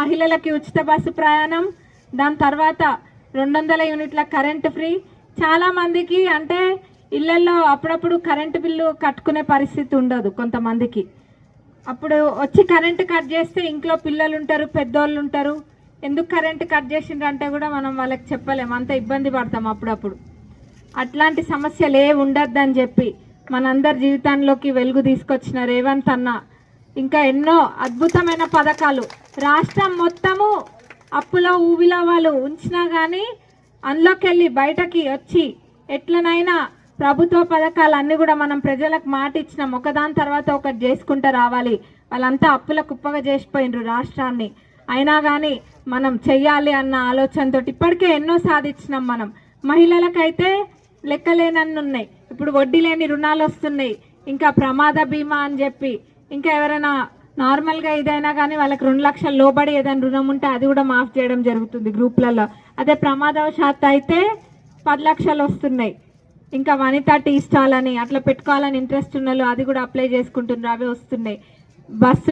మహిళలకి ఉచిత బస్సు ప్రయాణం దాని తర్వాత రెండు వందల యూనిట్ల కరెంటు ఫ్రీ. చాలామందికి అంటే ఇళ్ళలో అప్పుడప్పుడు కరెంటు బిల్లు కట్టుకునే పరిస్థితి ఉండదు కొంతమందికి. అప్పుడు వచ్చి కరెంటు కట్ చేస్తే ఇంట్లో పిల్లలు ఉంటారు పెద్దోళ్ళు ఉంటారు ఎందుకు కరెంటు కట్ చేసిండ్రు అంటే కూడా మనం వాళ్ళకి చెప్పలేము అంత ఇబ్బంది పడతాం అప్పుడప్పుడు. అట్లాంటి సమస్యలు ఏ ఉండద్దని చెప్పి మనందరి జీవితంలోకి వెలుగు తీసుకొచ్చిన రేవంత్ అన్న. ఇంకా ఎన్నో అద్భుతమైన పథకాలు రాష్ట్రం మొత్తము అప్పులో ఊబిలో వాళ్ళు ఉంచినా కానీ అందులోకి వెళ్ళి బయటకి వచ్చి ఎట్లనైనా ప్రభుత్వ పథకాలు అన్నీ కూడా మనం ప్రజలకు మాట ఇచ్చినాం ఒకదాని తర్వాత ఒకటి చేసుకుంటూ రావాలి. వాళ్ళంతా అప్పుల కుప్పగా చేసిపోయినరు రాష్ట్రాన్ని. అయినా కానీ మనం చెయ్యాలి అన్న ఆలోచనతో ఇప్పటికే ఎన్నో సాధించినాం మనం. మహిళలకైతే లెక్కలేనన్ని ఉన్నాయి ఇప్పుడు వడ్డీ లేని రుణాలు వస్తున్నాయి ఇంకా ప్రమాద బీమా అని చెప్పి ఇంకా ఎవరైనా నార్మల్గా ఏదైనా కానీ వాళ్ళకి రెండు లక్షల లోబడి ఏదైనా రుణం ఉంటే అది కూడా మాఫ్ చేయడం జరుగుతుంది గ్రూప్లలో. అదే ప్రమాదవశాత్తు అయితే పది లక్షలు వస్తున్నాయి. ఇంకా వనిత టీ స్టాల్ అని అట్లా పెట్టుకోవాలని ఇంట్రెస్ట్ ఉన్న అది కూడా అప్లై చేసుకుంటున్నారు అవి వస్తున్నాయి. బస్సు